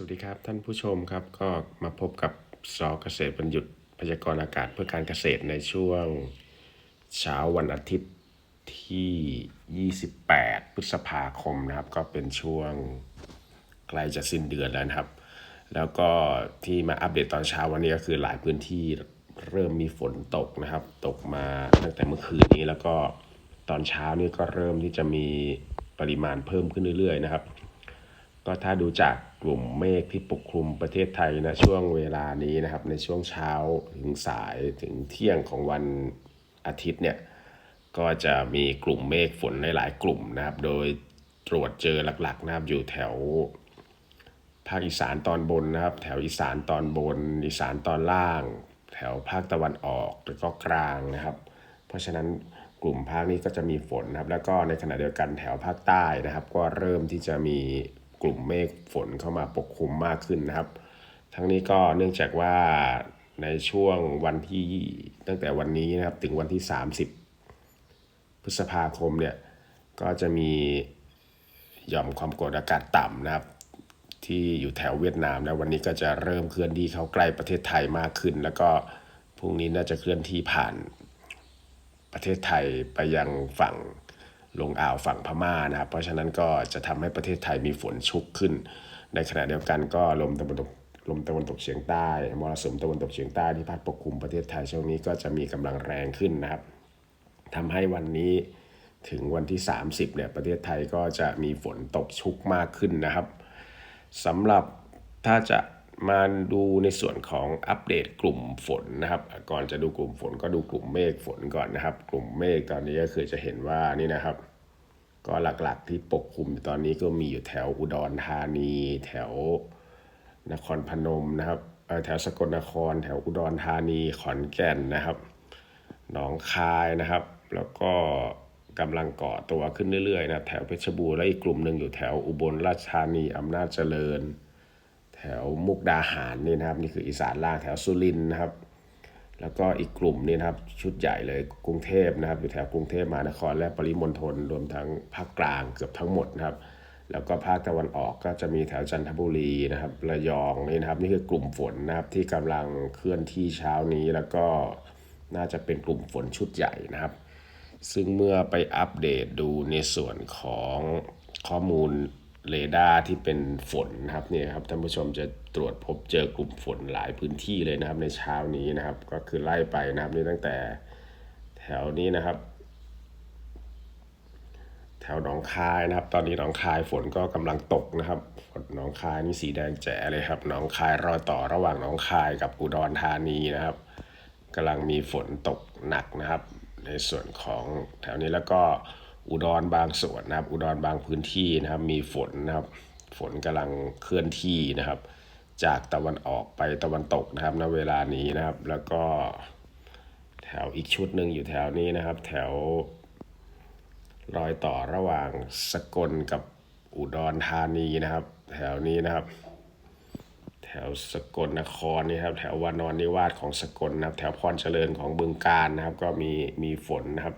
สวัสดีครับท่านผู้ชมครับก็มาพบกับสอเกษตรบรรยุทธ์พยากรณ์อากาศเพื่อการเกษตรในช่วงเช้าวันอาทิตย์ที่ 28 พฤษภาคมนะครับ ก็เป็นช่วงใกล้จะสิ้นเดือนแล้วนะครับ แล้วก็ที่มาอัปเดตตอนเช้าวันนี้ก็คือหลายพื้นที่เริ่มมีฝนตกนะครับ ตกมาตั้งแต่เมื่อคืนนี้แล้วก็ตอนเช้านี่ก็เริ่มที่จะมีปริมาณเพิ่มขึ้นเรื่อยๆนะครับ ก็ถ้าดูจาก กลุ่มเมฆที่ปกคลุมประเทศไทยนะช่วงเวลานี้นะครับ ในช่วงเช้าถึงสายถึงเที่ยงของวันอาทิตย์เนี่ยก็จะมีกลุ่มเมฆฝนหลายๆ กลุ่มนะครับ โดยตรวจเจอหลักๆนะครับอยู่แถวภาคอีสานตอนบนนะครับ แถวอีสานตอนบน อีสานตอนล่าง แถวภาคตะวันออกแล้วก็กลางนะครับ เพราะฉะนั้นกลุ่มภาคนี้ก็จะมีฝนนะครับ แล้วก็ในขณะเดียวกันแถวภาคใต้นะครับ ก็เริ่มที่จะมี กลุ่มเมฆฝนเข้ามาปกคลุมมากขึ้นนะครับ ทั้งนี้ก็เนื่องจากว่าในช่วงวันที่ตั้งแต่วันนี้นะครับถึงวันที่ 30 พฤษภาคมเนี่ยก็จะมีหย่อมความกดอากาศต่ำนะครับ ที่อยู่แถวเวียดนามนะวันนี้ก็จะเริ่มเคลื่อนที่เข้าใกล้ประเทศไทยมากขึ้น แล้วก็พรุ่งนี้น่าจะเคลื่อนที่ผ่านประเทศไทยไปยังฝั่ง ลงอ่าวฝั่งพม่านะครับ เพราะฉะนั้นก็จะทำให้ประเทศไทยมีฝนชุกขึ้น ในขณะเดียวกันก็ลมตะวันตกลมตะวันตกเฉียงใต้มรสุมตะวันตกเฉียงใต้ที่พัดปกคลุมประเทศไทยช่วงนี้ก็จะมีกำลังแรงขึ้นนะครับทำให้วันนี้ถึงวันที่ 30เนี่ยประเทศไทยก็จะมีฝนตกชุกมากขึ้นนะครับสำหรับถ้าจะ มาดูในส่วนของอัปเดตกลุ่มฝนนะครับ ก่อนจะดูกลุ่มฝนก็ดูกลุ่มเมฆฝนก่อนนะครับ กลุ่มเมฆตอนนี้ก็คือจะเห็นว่านี่นะครับ ก็หลักๆที่ปกคลุมตอนนี้ก็มีอยู่แถวอุดรธานี แถวนครพนมนะครับแถวสกลนคร แถวอุดรธานีขอนแก่นนะครับหนองคายนะครับ แล้วก็กำลังก่อตัวขึ้นเรื่อยๆนะแถวเพชรบูรณ์และอีกกลุ่มหนึ่งอยู่แถวอุบลราชธานีอำนาจเจริญ แถวมุกดาหารนี่นะครับนี่คืออีสานล่างแถวสุรินทร์นะครับ แล้วก็อีกกลุ่มนี่นะครับชุดใหญ่เลยกรุงเทพนะครับอยู่แถวกรุงเทพมหานครและปริมณฑลรวมทั้งภาคกลางเกือบทั้งหมดนะครับ แล้วก็ภาคตะวันออกก็จะมีแถวจันทบุรีนะครับระยองนี่นะครับนี่คือกลุ่มฝนนะครับที่กำลังเคลื่อนที่เช้านี้แล้วก็น่าจะเป็นกลุ่มฝนชุดใหญ่นะครับ ซึ่งเมื่อไปอัปเดตดูในส่วนของข้อมูล เรดาร์ที่เป็นฝนนะครับเนี่ยครับท่านผู้ชมจะตรวจพบเจอกลุ่มฝนหลายพื้นที่เลยนะครับ ในเช้านี้นะครับ ก็คือไล่ไปนะครับนี่ตั้งแต่แถวนี้นะครับ แถวหนองคายนะครับ ตอนนี้หนองคายฝนก็กำลังตกนะครับฝนหนองคายนี่สีแดงแจ๋เลยครับหนองคายรอยต่อระหว่างหนองคายกับอุดรธานีนะครับกำลังมีฝนตกหนักนะครับ ในส่วนของแถวนี้แล้วก็ อุดรบางส่วนนะครับ อุดรบางพื้นที่นะครับ มีฝนนะครับ ฝนกำลังเคลื่อนที่นะครับ จากตะวันออกไปตะวันตกนะครับณเวลานี้นะครับ แล้วก็แถวอีกชุดหนึ่งอยู่แถวนี้นะครับ แถวรอยต่อระหว่างสกลกับอุดรธานีนะครับ แถวนี้นะครับ แถวสกลนครนี่ครับ แถววานอนนิวาสของสกลนะครับ แถวพรเจริญของบึงการนะครับ ก็มีมีฝนนะครับ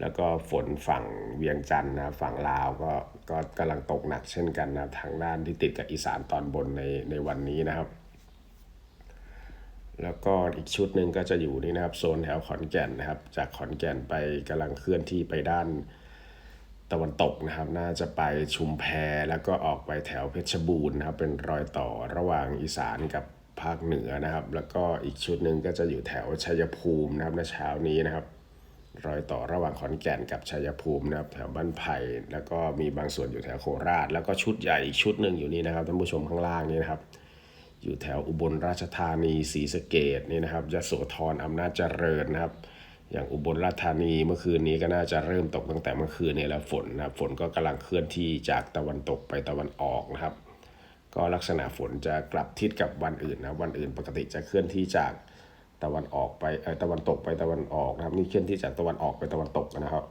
แล้วก็ฝนฝั่งเวียงจันทร์นะฝั่งลาวก็ก็กำลังตกหนักเช่นกันนะทางด้านที่ติดกับอีสานตอนบนในในวันนี้นะครับ แล้วก็อีกชุดหนึ่งก็จะอยู่นี่นะครับโซนแถวขอนแก่นนะครับ จากขอนแก่นไปกำลังเคลื่อนที่ไปด้านตะวันตกนะครับ น่าจะไปชุมแพแล้วก็ออกไปแถวเพชรบูรณ์นะครับ เป็นรอยต่อระหว่างอีสานกับภาคเหนือนะครับ แล้วก็อีกชุดหนึ่งก็จะอยู่แถวชัยภูมินะครับในเช้านี้นะครับ รอยต่อระหว่างขอนแก่นกับชัยภูมินะครับแถวบ้านไผ่แล้วก็มีบางส่วนอยู่แถวโคราช แล้วก็ชุดใหญ่อีกชุดหนึ่งอยู่นี่นะครับท่านผู้ชมข้างล่างนี่นะครับ อยู่แถวอุบลราชธานีศรีสะเกดนี่นะครับยโสธรอำนาจเจริญนะครับ อย่างอุบลราชธานีเมื่อคืนนี้ก็น่าจะเริ่มตกตั้งแต่เมื่อคืนนี้แล้วฝนนะครับฝนก็กำลังเคลื่อนที่จากตะวันตกไปตะวันออกนะครับ ก็ลักษณะฝนจะกลับทิศกับวันอื่นนะวันอื่นปกติจะเคลื่อนที่จาก ตะวันออกไปเออตะวันตกไปตะวันออกนะครับ นี่เคลื่อนที่จากตะวันออกไปตะวันตกนะครับ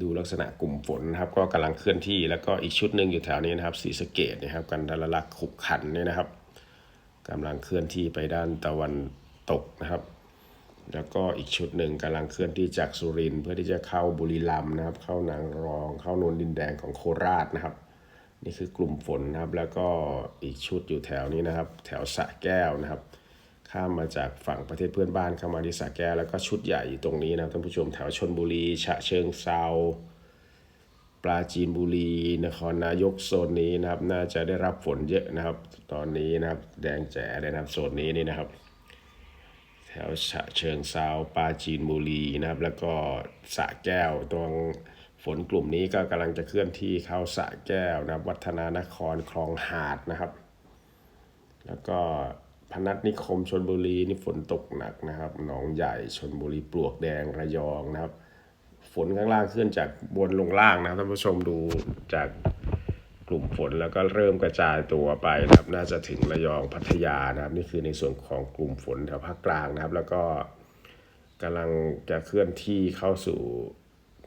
ดูลักษณะกลุ่มฝนนะครับ ก็กำลังเคลื่อนที่แล้วก็อีกชุดหนึ่งอยู่แถวนี้นะครับสีสเกตนะครับ กันดารลักษ์ขุกขันเนี่ยนะครับกำลังเคลื่อนที่ไปด้านตะวันตกนะครับ แล้วก็อีกชุดหนึ่งกำลังเคลื่อนที่จากสุรินทร์เพื่อที่จะเข้าบุรีรัมย์นะครับ เข้านางรอง เข้านนดินแดงของโคราชนะครับ นี่คือกลุ่มฝนนะครับ แล้วก็อีกชุดอยู่แถวนี้นะครับ แถวสะแก้วนะครับ ข้ามมาจากฝั่งประเทศเพื่อนบ้านเข้ามาที่สะแก้ว แล้วก็ชุดใหญ่อยู่ตรงนี้นะท่านผู้ชมแถวชนบุรีฉะเชิงเซาปราจีนบุรีนครนายกโซนนี้นะครับ น่าจะได้รับฝนเยอะนะครับ ตอนนี้นะครับ แดงแจ๋เลยนะครับโซนนี้นี่นะครับ แถวฉะเชิงเซาปราจีนบุรีนะครับ แล้วก็สะแก้วตรง ฝนกลุ่มนี้ก็กำลังจะเคลื่อนที่เข้าสระแก้วนะครับวัฒนานครคลองหาดนะครับ แล้วก็พนัสนิคมชนบุรีนี่ฝนตกหนักนะครับ หนองใหญ่ชนบุรีปลวกแดงระยองนะครับ ฝนข้างล่างขึ้นจากบนลงล่างนะครับท่านผู้ชมดูจากกลุ่มฝนแล้วก็เริ่มกระจายตัวไปนะครับน่าจะถึงระยองพัทยานะครับ นี่คือในส่วนของกลุ่มฝนแถวภาคกลางนะครับ แล้วก็กำลังจะเคลื่อนที่เข้าสู่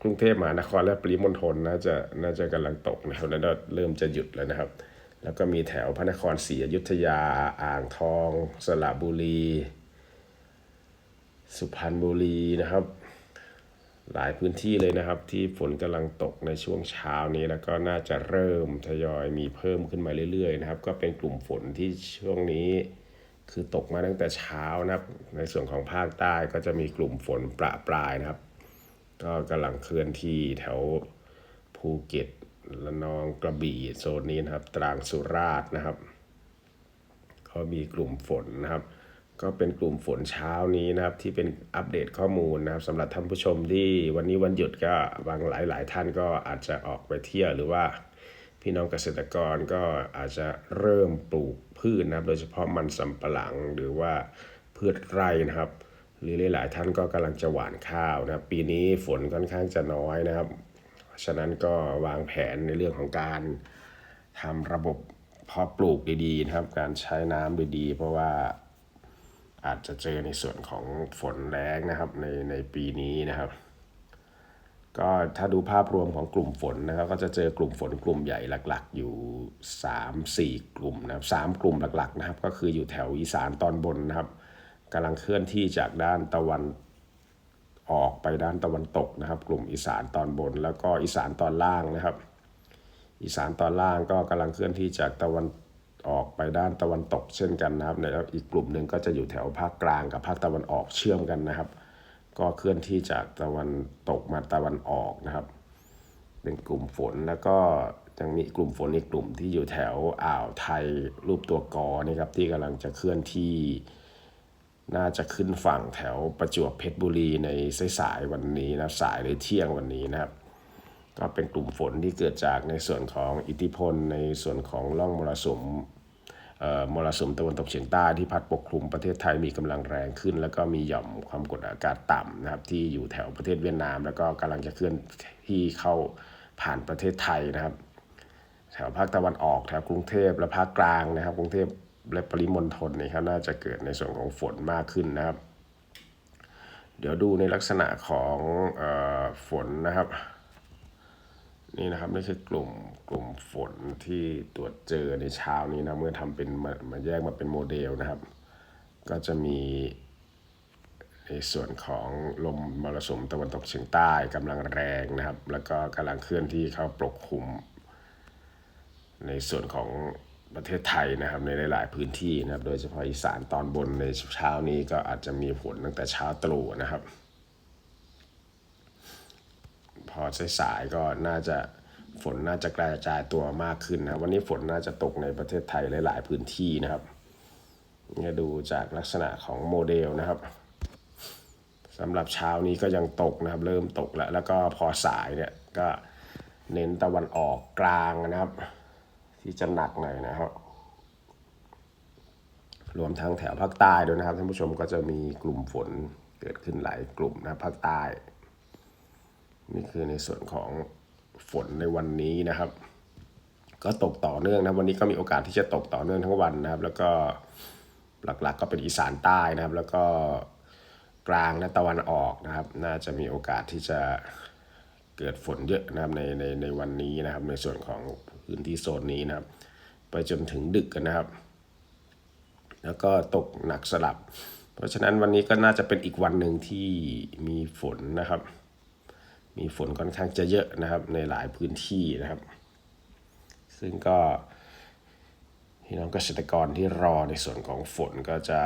กรุงเทพมหานครและปริมณฑลน่าจะน่าจะกำลังตกนะครับแล้วเริ่มจะหยุดแล้วนะครับ แล้วก็มีแถวพระนครศรีอยุธยา อ่างทอง สระบุรี สุพรรณบุรีนะครับ หลายพื้นที่เลยนะครับที่ฝนกำลังตกในช่วงเช้านี้แล้วก็น่าจะเริ่มทยอยมีเพิ่มขึ้นมาเรื่อยๆนะครับ ก็เป็นกลุ่มฝนที่ช่วงนี้คือตกมาตั้งแต่เช้านะครับ ในส่วนของภาคใต้ก็จะมีกลุ่มฝนประปรายนะครับ ก็กำลังเคลื่อนที่แถวภูเก็ตละนองกระบี่โซนนี้นะครับ ตรังสุราษฎร์นะครับก็มีกลุ่มฝนนะครับ ก็เป็นกลุ่มฝนเช้านี้นะครับ ที่เป็นอัปเดตข้อมูลนะครับสำหรับท่านผู้ชมที่วันนี้วันหยุดก็บางหลายหลายท่านก็อาจจะออกไปเที่ยวหรือว่าพี่น้องเกษตรกรก็อาจจะเริ่มปลูกพืชนะครับ โดยเฉพาะมันสำปะหลังหรือว่าพืชไร่นะครับ หรือหลายๆท่านก็กำลังจะหว่านข้าวนะครับ ปีนี้ฝนค่อนข้างจะน้อยนะครับ ฉะนั้นก็วางแผนในเรื่องของการทำระบบเพาะปลูกดีๆนะครับ การใช้น้ำดีๆ เพราะว่าอาจจะเจอในส่วนของฝนแรงนะครับในในปีนี้นะครับ ก็ถ้าดูภาพรวมของกลุ่มฝนนะครับ ก็จะเจอกลุ่มฝนกลุ่มใหญ่หลัก ๆ อยู่ 3 4 กลุ่มนะครับสามกลุ่มหลักๆนะครับ ก็คืออยู่แถวอีสานตอนบนนะครับ กำลังเคลื่อนที่จากด้านตะวันออกไปด้านตะวันตกนะครับ กลุ่มอีสานตอนบน แล้วก็อีสานตอนล่างนะครับ อีสานตอนล่างก็กำลังเคลื่อนที่จากตะวันออกไปด้านตะวันตกเช่นกันนะครับแล้วอีกกลุ่มหนึ่งก็จะอยู่แถวภาคกลางกับภาคตะวันออกเชื่อมกันนะครับ ก็เคลื่อนที่จากตะวันตกมาตะวันออกนะครับ เป็นกลุ่มฝนแล้วก็ยังมีกลุ่มฝนอีกกลุ่มที่อยู่แถวอ่าวไทยรูปตัวกอนี่ครับที่กำลังจะเคลื่อนที่ น่าจะขึ้นฝั่งแถวประจวบเพชรบุรีในสายๆวันนี้นะสายหรือเที่ยงวันนี้นะครับ ก็เป็นกลุ่มฝนที่เกิดจากในส่วนของอิทธิพล ในส่วนของร่องมรสุมเอ่อมรสุมตะวันตกเฉียงใต้ที่พัดปกคลุมประเทศไทยมีกำลังแรงขึ้น แล้วก็มีหย่อมความกดอากาศต่ำนะครับที่อยู่แถวประเทศเวียดนาม แล้วก็กำลังจะเคลื่อนที่เข้าผ่านประเทศไทยนะครับ แถวภาคตะวันออกแถวกรุงเทพและภาคกลางนะครับ กรุงเทพ และปริมณฑลนี่ครับน่าจะเกิดในส่วนของฝนมากขึ้นนะครับ เดี๋ยวดูในลักษณะของเออฝนนะครับ นี่นะครับนี่คือกลุ่มกลุ่มฝนที่ตรวจเจอในเช้านี้นะเมื่อทำเป็นมามาแยกมาเป็นโมเดลนะครับ ก็จะมีในส่วนของลมมรสุมตะวันตกเฉียงใต้กำลังแรงนะครับ แล้วก็กำลังเคลื่อนที่เข้าปกคลุม ในส่วนของ ประเทศไทยนะครับในหลาย ๆ พื้นที่นะครับ โดยเฉพาะอีสานตอนบนในเช้านี้ก็อาจจะมีฝนตั้งแต่เช้าตรู่นะครับ พอสายๆก็น่าจะฝนน่าจะกระจายตัวมากขึ้นนะวันนี้ฝนน่าจะตกในประเทศไทยหลาย ๆ พื้นที่นะครับเนี่ยดูจากลักษณะของโมเดลนะครับสำหรับเช้านี้ก็ยังตกนะครับ เริ่มตกแล้ว แล้วก็พอสายเนี่ยก็เน้นตะวันออกกลางนะครับ ที่จะหนักหน่อยนะครับรวมทั้งแถวภาคใต้ด้วยนะครับท่านผู้ชมก็จะมีกลุ่มฝนเกิดขึ้นหลายกลุ่มนะภาคใต้ นี่คือในส่วนของฝนในวันนี้นะครับ ก็ตกต่อเนื่องนะวันนี้ก็มีโอกาสที่จะตกต่อเนื่องทั้งวันนะครับ แล้วก็หลักๆก็เป็นอีสานใต้นะครับ แล้วก็กลางและตะวันออกนะครับ น่าจะมีโอกาสที่จะ เกิดฝนเยอะนะครับในในในวันนี้นะครับ ในส่วนของพื้นที่โซนนี้นะครับ ไปจนถึงดึกกันนะครับ แล้วก็ตกหนักสลับ เพราะฉะนั้นวันนี้ก็น่าจะเป็นอีกวันหนึ่งที่มีฝนนะครับ มีฝนค่อนข้างจะเยอะนะครับ ในหลายพื้นที่นะครับ ซึ่งก็พี่น้องเกษตรกรที่รอในส่วนของฝนก็จะ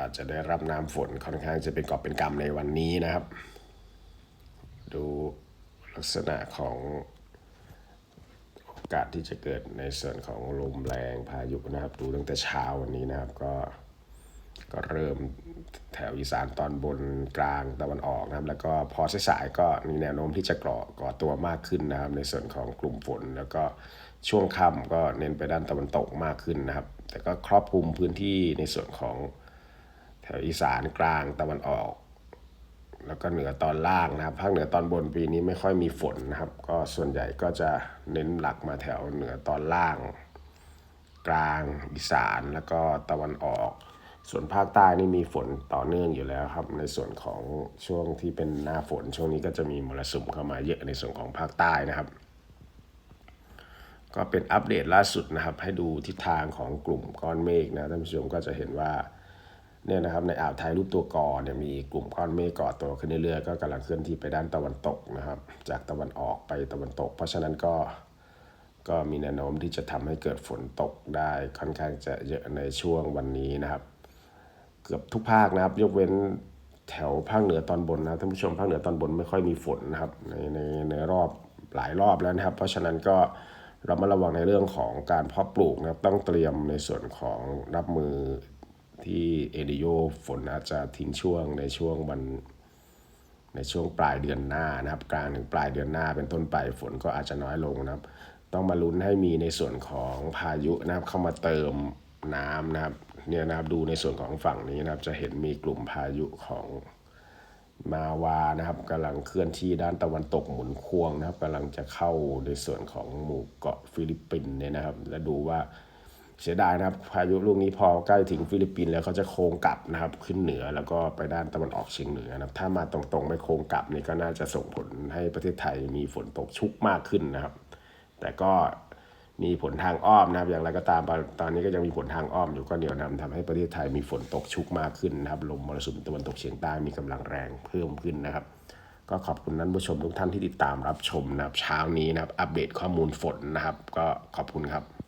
อาจจะได้รับน้ำฝนค่อนข้างจะเป็นกอบเป็นกำในวันนี้นะครับ ดู ลักษณะของโอกาสที่จะเกิดในส่วนของลมแรงพายุนะครับ ดูตั้งแต่เช้าวันนี้นะครับก็ก็เริ่มแถวอีสานตอนบนกลางตะวันออกนะครับ แล้วก็พอสายๆก็มีแนวโน้มที่จะก่อก่อตัวมากขึ้นนะครับ ในส่วนของกลุ่มฝน แล้วก็ช่วงค่ำก็เน้นไปด้านตะวันตกมากขึ้นนะครับ แต่ก็ครอบคลุมพื้นที่ในส่วนของแถวอีสานกลางตะวันออก แล้วก็เหนือตอนล่างนะครับภาคเหนือตอนบนปีนี้ไม่ค่อยมีฝนนะครับ ก็ส่วนใหญ่ก็จะเน้นหลักมาแถวเหนือตอนล่าง กลางอีสานแล้วก็ตะวันออก ส่วนภาคใต้นี่มีฝนต่อเนื่องอยู่แล้วครับ ในส่วนของช่วงที่เป็นหน้าฝน ช่วงนี้ก็จะมีมรสุมเข้ามาเยอะในส่วนของภาคใต้นะครับ ก็เป็นอัปเดตล่าสุดนะครับ ให้ดูทิศทางของกลุ่มก้อนเมฆนะท่านผู้ชมก็จะเห็นว่า เนี่ยนะครับในอ่าวไทยรูปตัวกอเนี่ยมีกลุ่มก้อนเมฆก่อตัวขึ้นเรื่อยๆก็กำลังเคลื่อนที่ไปด้านตะวันตกนะครับ จากตะวันออกไปตะวันตก เพราะฉะนั้นก็ก็มีแนวโน้มที่จะทำให้เกิดฝนตกได้ค่อนข้างจะเยอะในช่วงวันนี้นะครับ เกือบทุกภาคนะครับ ยกเว้นแถวภาคเหนือตอนบนนะท่านผู้ชมภาคเหนือตอนบนไม่ค่อยมีฝนนะครับในในในรอบหลายรอบแล้วนะครับ เพราะฉะนั้นก็เรามาระวังในเรื่องของการเพาะปลูกนะครับต้องเตรียมในส่วนของรับมือ ที่เอดิโยฝนอาจจะทิ้งช่วงในช่วงวันในช่วงปลายเดือนหน้านะครับกลางถึงปลายเดือนหน้าเป็นต้นไปฝนก็อาจจะน้อยลงนะครับ ต้องมาลุ้นให้มีในส่วนของพายุนะครับเข้ามาเติมน้ำนะครับเนี่ยนะครับดูในส่วนของฝั่งนี้นะครับ จะเห็นมีกลุ่มพายุของมาวานะครับกำลังเคลื่อนที่ด้านตะวันตกหมุนควงนะครับกำลังจะเข้าในส่วนของหมู่เกาะฟิลิปปินส์เนี่ยนะครับ และดูว่า เสียดายนะครับ พายุลูกนี้พอใกล้ถึงฟิลิปปินส์แล้วเขาจะโค้งกลับนะครับ ขึ้นเหนือแล้วก็ไปด้านตะวันออกเฉียงเหนือนะครับ ถ้ามาตรงๆไม่โค้งกลับนี่ก็น่าจะส่งผลให้ประเทศไทยมีฝนตกชุกมากขึ้นนะครับ แต่ก็มีผลทางอ้อมนะครับ อย่างไรก็ตามตอนนี้ก็ยังมีผลทางอ้อมอยู่ก็เหนียวนำทำให้ประเทศไทยมีฝนตกชุกมากขึ้นนะครับ ลมมรสุมตะวันตกเฉียงใต้มีกำลังแรงเพิ่มขึ้นนะครับ ก็ขอบคุณท่านผู้ชมทุกท่านที่ติดตามรับชมนะครับ เช้านี้นะครับ อัปเดตข้อมูลฝนนะครับ ก็ขอบคุณครับ